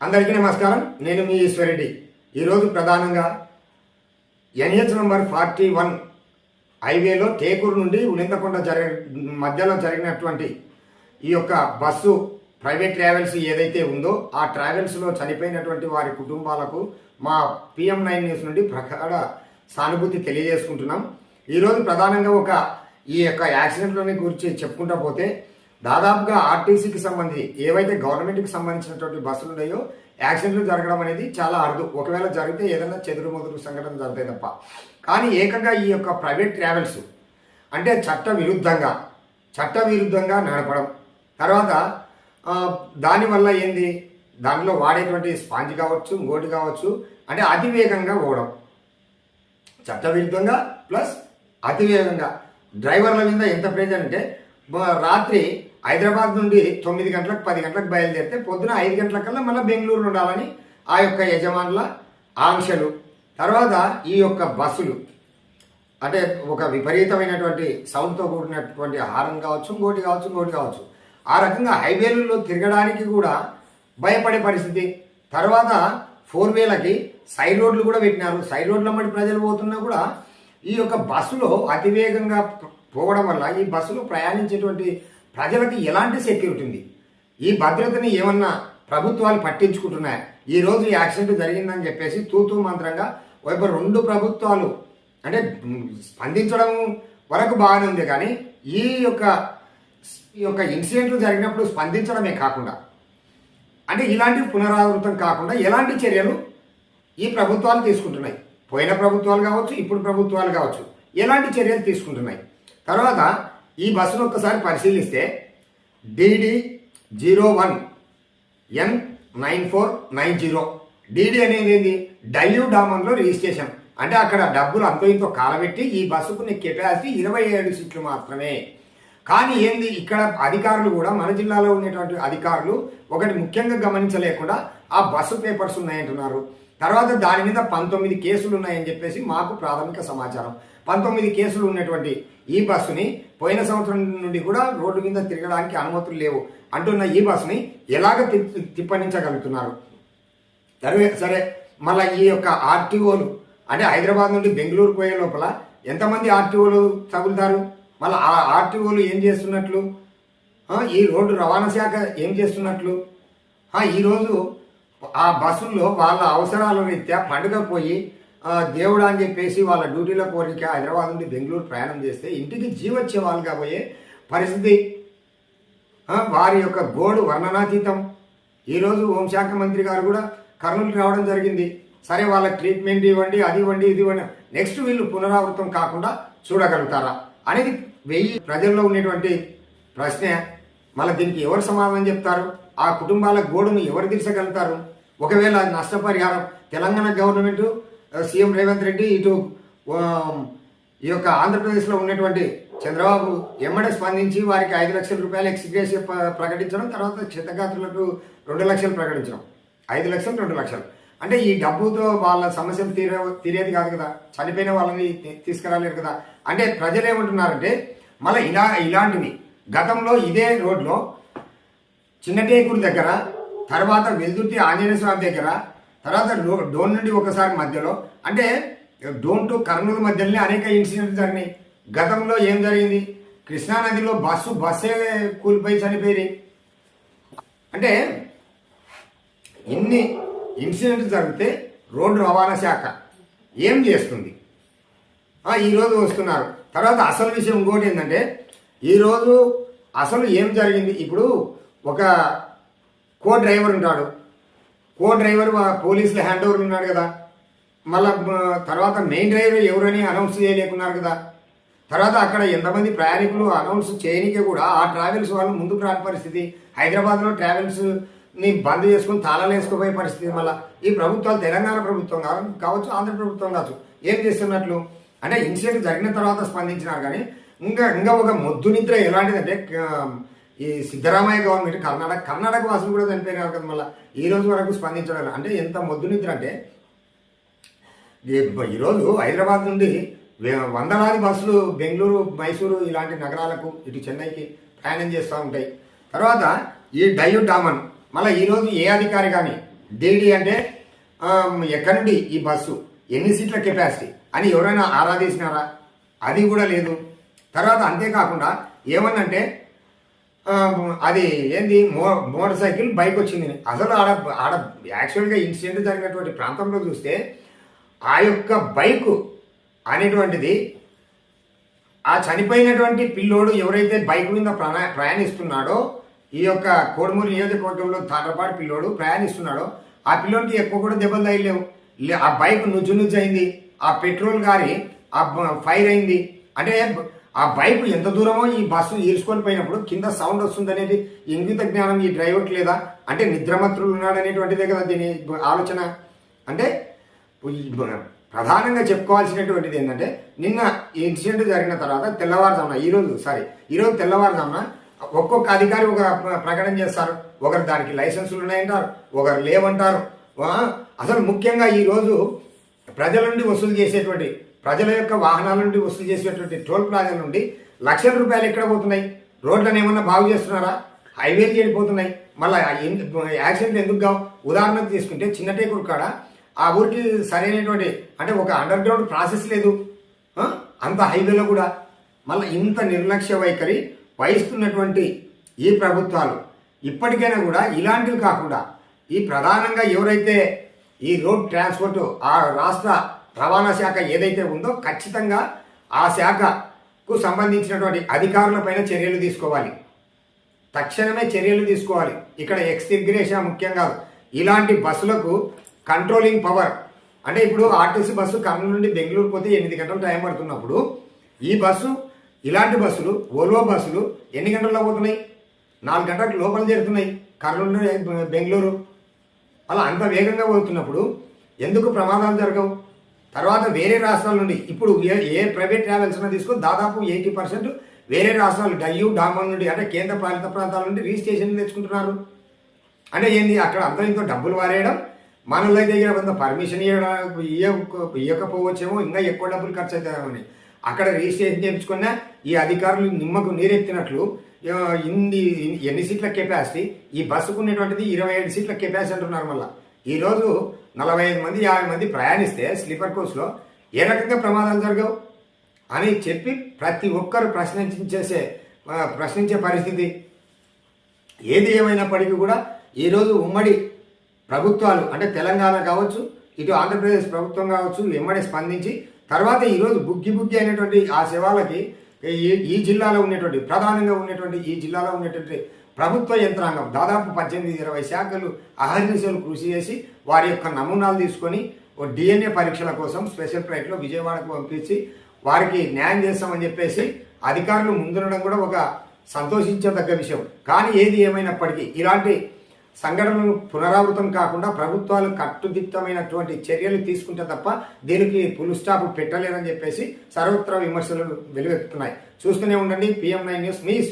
అందరికీ నమస్కారం. నేను మీ ఈశ్వరెడ్డి. ఈరోజు ప్రధానంగా ఎన్హెచ్ నంబర్ ఫార్టీ వన్ హైవేలో టేకూరు నుండి ఉలిందకొండ జరిగి మధ్యలో జరిగినటువంటి ఈ యొక్క బస్సు ప్రైవేట్ ట్రావెల్స్ ఏదైతే ఉందో ఆ ట్రావెల్స్లో చనిపోయినటువంటి వారి కుటుంబాలకు మా పిఎం నైన్ న్యూస్ నుండి ప్రగాఢ సానుభూతి తెలియజేసుకుంటున్నాం. ఈరోజు ప్రధానంగా ఒక ఈ యొక్క యాక్సిడెంట్లని గురించి చెప్పుకుంటా పోతే దాదాపుగా ఆర్టీసీకి సంబంధించి ఏవైతే గవర్నమెంట్కి సంబంధించినటువంటి బస్సులు ఉన్నాయో యాక్సిడెంట్లు జరగడం అనేది చాలా అరుదు. ఒకవేళ జరిగితే ఏదైనా చెదురు సంఘటన జరుగుతాయి తప్ప. కానీ ఏకంగా ఈ యొక్క ప్రైవేట్ ట్రావెల్స్ అంటే చట్ట విరుద్ధంగా చట్ట విరుద్ధంగా నడపడం తర్వాత దానివల్ల ఏంది? దానిలో వాడేటువంటి స్పాంజ్ కావచ్చు ఇంకోటి కావచ్చు అంటే అతివేగంగా పోవడం. చట్టవిరుద్ధంగా ప్లస్ అతివేగంగా. డ్రైవర్ల మీద ఎంత ప్రెజర్ అంటే రాత్రి హైదరాబాద్ నుండి తొమ్మిది గంటలకు పది గంటలకు బయలుదేరితే పొద్దున ఐదు గంటలకల్లా మళ్ళీ బెంగళూరు ఉండాలని ఆ యొక్క యజమానుల ఆంక్షలు తర్వాత ఈ యొక్క బస్సులు. అంటే ఒక విపరీతమైనటువంటి సౌండ్తో కూడినటువంటి హారం కావచ్చు ఇంకోటి కావచ్చు ఇంకోటి కావచ్చు. ఆ రకంగా హైవేలలో తిరగడానికి కూడా భయపడే పరిస్థితి. తర్వాత ఫోర్ వేలకి సైడ్ రోడ్లు కూడా పెట్టినారు. సైడ్ రోడ్ల మట్టి ప్రజలు పోతున్నా కూడా ఈ యొక్క బస్సులో అతివేగంగా పోవడం వల్ల ఈ బస్సులో ప్రయాణించేటువంటి ప్రజలకు ఎలాంటి సెక్యూరిటీ ఉంది ఈ భద్రతని ఏమన్నా ప్రభుత్వాలు పట్టించుకుంటున్నాయి? ఈ రోజు ఈ యాక్సిడెంట్ జరిగిందని చెప్పేసి తూతూ మంత్రంగా వైపు రెండు ప్రభుత్వాలు అంటే స్పందించడం వరకు బాగానే ఉంది కానీ ఈ యొక్క ఈ యొక్క ఇన్సిడెంట్లు జరిగినప్పుడు స్పందించడమే కాకుండా అంటే ఇలాంటి పునరావృతం కాకుండా ఎలాంటి చర్యలు ఈ ప్రభుత్వాలు తీసుకుంటున్నాయి? పోయిన ప్రభుత్వాలు కావచ్చు ఇప్పుడు ప్రభుత్వాలు కావచ్చు ఎలాంటి చర్యలు తీసుకుంటున్నాయి? తర్వాత ఈ బస్సును ఒక్కసారి పరిశీలిస్తే DD zero one N nine four nine zero. DD అనేది ఏంది? డయ్యూ డామన్లో రిజిస్ట్రేషన్. అంటే అక్కడ డబ్బులు అంతో ఇంతో కాలబెట్టి ఈ బస్సుకు నీ కెపాసిటీ ఇరవై ఏడు సీట్లు మాత్రమే. కానీ ఏంది? ఇక్కడ అధికారులు కూడా మన జిల్లాలో ఉండేటువంటి అధికారులు ఒకటి ముఖ్యంగా గమనించలేకుండా ఆ బస్సు పేపర్స్ ఉన్నాయంటున్నారు. తర్వాత దాని మీద పంతొమ్మిది కేసులు ఉన్నాయని చెప్పేసి మాకు ప్రాథమిక సమాచారం. పంతొమ్మిది కేసులు ఉన్నటువంటి ఈ బస్సుని పోయిన సంవత్సరం నుండి కూడా రోడ్డు మీద తిరగడానికి అనుమతులు లేవు అంటున్న ఈ బస్సుని ఎలాగ తిప్ప తిప్పనించగలుగుతున్నారు? సరే సరే మళ్ళీ ఈ యొక్క ఆర్టీఓలు అంటే హైదరాబాద్ నుండి బెంగళూరు పోయే లోపల ఎంతమంది ఆర్టీఓలు తగులుతారు? మళ్ళీ ఆ ఆర్టీఓలు ఏం చేస్తున్నట్లు? ఈ రోడ్డు రవాణా శాఖ ఏం చేస్తున్నట్లు? ఈరోజు ఆ బస్సుల్లో వాళ్ళ అవసరాల రీత్యా పండుగ పోయి దేవుడు అని చెప్పేసి వాళ్ళ డ్యూటీలో కోరిక హైదరాబాద్ నుండి బెంగళూరు ప్రయాణం చేస్తే ఇంటికి జీవొచ్చే వాళ్ళు కాబోయే పరిస్థితి. వారి యొక్క గోడు వర్ణనాతీతం. ఈరోజు హోంశాఖ మంత్రి గారు కూడా కర్నూలుకి రావడం జరిగింది. సరే వాళ్ళ ట్రీట్మెంట్ ఇవ్వండి అది ఇవ్వండి ఇది ఇవ్వండి. నెక్స్ట్ వీళ్ళు పునరావృతం కాకుండా చూడగలుగుతారా అనేది వెయ్యి ప్రజల్లో ఉండేటువంటి ప్రశ్న. మళ్ళీ దీనికి ఎవరు సమాధానం చెప్తారు? ఆ కుటుంబాల గోడును ఎవరు తీర్చగలుగుతారు? ఒకవేళ నష్టపరిహారం తెలంగాణ గవర్నమెంట్ సీఎం రేవంత్ రెడ్డి ఇటు ఈ యొక్క ఆంధ్రప్రదేశ్లో ఉన్నటువంటి చంద్రబాబు ఎమ్మడే స్పందించి వారికి ఐదు లక్షల రూపాయలు ఎక్స్గ్రేస్ ప్రకటించడం తర్వాత చిత్తగాతులకు రెండు లక్షలు ప్రకటించడం. ఐదు లక్షలు రెండు లక్షలు. అంటే ఈ డబ్బుతో వాళ్ళ సమస్యలు తీరే తీరేది కాదు కదా. చనిపోయిన వాళ్ళని తీసుకురాలేరు కదా. అంటే ప్రజలు ఏమంటున్నారంటే మళ్ళీ ఇలా ఇలాంటివి. గతంలో ఇదే రోడ్లో చిన్నటేకూరు దగ్గర తర్వాత వెల్దుర్తి ఆంజనేయ స్వామి దగ్గర తర్వాత డో- డోన్ నుండి ఒకసారి మధ్యలో అంటే డోన్ టు కర్నూలు మధ్యలోనే అనేక ఇన్సిడెంట్స్ జరిగినాయి. గతంలో ఏం జరిగింది? కృష్ణానదిలో బస్సు బస్సే కూలిపోయి చనిపోయి అంటే ఇన్ని ఇన్సిడెంట్స్ జరిగితే రోడ్డు రవాణా శాఖ ఏం చేస్తుంది? ఈరోజు వస్తున్నారు. తర్వాత అసలు విషయం ఇంకోటి ఏంటంటే ఈరోజు అసలు ఏం జరిగింది? ఇప్పుడు ఒక కో డ్రైవర్ ఉంటాడు. కో డ్రైవర్ పోలీసులు హ్యాండ్ ఓవర్ ఉన్నాడు కదా. మళ్ళా తర్వాత మెయిన్ డ్రైవర్ ఎవరని అనౌన్స్ చేయలేకున్నారు కదా. తర్వాత అక్కడ ఎంతమంది ప్రయాణికులు అనౌన్స్ చేయనికే కూడా ఆ ట్రావెల్స్ వాళ్ళు ముందుకు రాని పరిస్థితి. హైదరాబాద్లో ట్రావెల్స్ని బంద్ చేసుకుని తాళాలు వేసుకోపోయే పరిస్థితి మళ్ళీ. ఈ ప్రభుత్వాలు తెలంగాణ ప్రభుత్వం కావచ్చు ఆంధ్ర ప్రభుత్వం కావచ్చు. ఏం చేస్తున్నట్లు? అంటే ఇన్సిడెంట్ జరిగిన తర్వాత స్పందించినారు కానీ ఇంకా ఇంకా ఒక మొద్దు నిద్ర ఎలాంటిదంటే ఈ సిద్ధరామయ్య గవర్నమెంట్ కర్ణాటక కర్ణాటక వాసులు కూడా చనిపోయినారు కదా మళ్ళీ ఈ రోజు వరకు స్పందించడం అంటే ఎంత మొద్దు నిద్ర అంటే ఈరోజు హైదరాబాద్ నుండి వందలాది బస్సులు బెంగళూరు మైసూరు ఇలాంటి నగరాలకు ఇటు చెన్నైకి ప్రయాణం చేస్తూ ఉంటాయి. తర్వాత ఈ డయు డామన్ మళ్ళీ ఈరోజు ఏ అధికారి కానీ డీడీ అంటే ఎక్కడి నుండి ఈ బస్సు ఎన్ని సీట్ల కెపాసిటీ అని ఎవరైనా ఆరాధించినారా? అది కూడా లేదు. తర్వాత అంతేకాకుండా ఏమన్నంటే అది ఏంది? మో మోటార్ సైకిల్ బైక్ వచ్చింది. అసలు ఆడ ఆడ యాక్చువల్గా ఇన్సిడెంట్ జరిగినటువంటి ప్రాంతంలో చూస్తే ఆ యొక్క బైకు అనేటువంటిది ఆ చనిపోయినటువంటి పిల్లోడు ఎవరైతే బైక్ మీద ప్రయా ప్రయాణిస్తున్నాడో ఈ యొక్క కోడుమూరు నియోజకవర్గంలో తాటపాడు పిల్లోడు ప్రయాణిస్తున్నాడో ఆ పిల్లోడికి ఎక్కువ కూడా దెబ్బలు తగిలేవు. ఆ బైక్ నుజ్జు నుజ్జు అయింది. ఆ పెట్రోల్ గారి ఆ ఫైర్ అయింది. అంటే ఆ బైక్ ఎంత దూరమో ఈ బస్సు ఈడ్చుకొని పోయినప్పుడు కింద సౌండ్ వస్తుందనేది ఇంగిత జ్ఞానం ఈ డ్రైవర్కి లేదా? అంటే నిద్రమత్రులు ఉన్నాడు అనేటువంటిదే కదా దీని ఆలోచన. అంటే ప్రధానంగా చెప్పుకోవాల్సినటువంటిది ఏంటంటే నిన్న ఈ ఇన్సిడెంట్ జరిగిన తర్వాత తెల్లవారుజామున ఈరోజు సారీ ఈరోజు తెల్లవారుజామున ఒక్కొక్క అధికారి ఒక ప్రకటన చేస్తారు. ఒకరు దానికి లైసెన్సులు ఉన్నాయంటారు ఒకరు లేవంటారు. అసలు ముఖ్యంగా ఈరోజు ప్రజల నుండి వసూలు చేసేటువంటి ప్రజల యొక్క వాహనాల నుండి వసూలు చేసేటువంటి టోల్ ప్లాజా నుండి లక్షల రూపాయలు ఎక్కడ పోతున్నాయి? రోడ్లను ఏమన్నా బాగు చేస్తున్నారా? హైవేలు చెడిపోతున్నాయి. మళ్ళీ యాక్సిడెంట్ ఎందుకు కావు? ఉదాహరణకు తీసుకుంటే చిన్నటేకుడు కాడ ఆ ఊరికి సరైనటువంటి అంటే ఒక అండర్ గ్రౌండ్ ప్రాసెస్ లేదు అంత హైవేలో కూడా. మళ్ళీ ఇంత నిర్లక్ష్య వైఖరి వహిస్తున్నటువంటి ఈ ప్రభుత్వాలు. ఇప్పటికైనా కూడా ఇలాంటివి కాకుండా ఈ ప్రధానంగా ఎవరైతే ఈ రోడ్ ట్రాన్స్పోర్ట్ ఆ రాష్ట్ర రవాణా శాఖ ఏదైతే ఉందో ఖచ్చితంగా ఆ శాఖకు సంబంధించినటువంటి అధికారులపైన చర్యలు తీసుకోవాలి. తక్షణమే చర్యలు తీసుకోవాలి. ఇక్కడ ఎక్స్టిగ్రేషన్ ముఖ్యం కాదు. ఇలాంటి బస్సులకు కంట్రోలింగ్ పవర్ అంటే ఇప్పుడు ఆర్టీసీ బస్సు కర్నూలు నుండి బెంగళూరు పోతే ఎనిమిది గంటలు టైం పడుతున్నప్పుడు ఈ బస్సు ఇలాంటి బస్సులు ఓల్వో బస్సులు ఎన్ని గంటల్లో పోతున్నాయి? నాలుగు గంటలకు లోపల చేరుతున్నాయి కర్నూలు నుండి బెంగళూరు. అలా అంత వేగంగా పోతున్నప్పుడు ఎందుకు ప్రమాదాలు జరగవు? తర్వాత వేరే రాష్ట్రాల నుండి ఇప్పుడు ఏ ఏ ప్రైవేట్ ట్రావెల్స్ అయినా తీసుకో దాదాపు ఎయిటీ పర్సెంట్ వేరే రాష్ట్రాలు డయ్యూ డామన్ నుండి అంటే కేంద్ర పాలిత ప్రాంతాల నుండి రిజిస్ట్రేషన్ తెచ్చుకుంటున్నారు. అంటే ఏంది? అక్కడ అంత ఇంత డబ్బులు వారేయడం మనలో దగ్గర కొంత పర్మిషన్ ఇవ్వడం ఇవ్వకపోవచ్చేమో ఇంకా ఎక్కువ డబ్బులు ఖర్చు అవుతాయని అక్కడ రిజిస్ట్రేషన్ చేయించుకున్న ఈ అధికారులు నిమ్మకు నీరెత్తినట్లు ఇన్ని ఎన్ని సీట్ల కెపాసిటీ ఈ బస్సుకు ఉన్నటువంటిది ఇరవై ఏడు సీట్ల కెపాసిటీ అంటున్నారు మళ్ళీ. ఈరోజు నలభై ఐదు మంది యాభై మంది ప్రయాణిస్తే స్లీపర్ కోచ్లో ఏ రకంగా ప్రమాదాలు జరగవు? అని చెప్పి ప్రతి ఒక్కరు ప్రశ్నించేసే ప్రశ్నించే పరిస్థితి. ఏది ఏమైనప్పటికీ కూడా ఈరోజు ఉమ్మడి ప్రభుత్వాలు అంటే తెలంగాణ కావచ్చు ఇటు ఆంధ్రప్రదేశ్ ప్రభుత్వం కావచ్చు వెంబడి స్పందించి తర్వాత ఈరోజు బుగ్గి బుగ్గి అయినటువంటి ఆ శవాలకి ఈ ఈ జిల్లాలో ఉన్నటువంటి ప్రధానంగా ఉన్నటువంటి ఈ జిల్లాలో ఉన్నటువంటి ప్రభుత్వ యంత్రాంగం దాదాపు పద్దెనిమిది ఇరవై శాఖలు అహర్నిశలు కృషి చేసి వారి యొక్క నమూనాలు తీసుకొని ఓ డిఎన్ఏ పరీక్షల కోసం స్పెషల్ ఫ్లైట్లో విజయవాడకు పంపించి వారికి న్యాయం చేస్తామని చెప్పేసి అధికారులు ముందుండడం కూడా ఒక సంతోషించదగ్గ విషయం. కానీ ఏది ఏమైనప్పటికీ ఇలాంటి సంఘటనలు పునరావృతం కాకుండా ప్రభుత్వాలు కట్టుదిట్టమైనటువంటి చర్యలు తీసుకుంటే తప్ప దీనికి పులు స్టాప్ పెట్టలేరని చెప్పేసి సర్వత్రా విమర్శలు వెలువెత్తుతున్నాయి. చూస్తూనే ఉండండి పిఎం నైన్ న్యూస్ మీ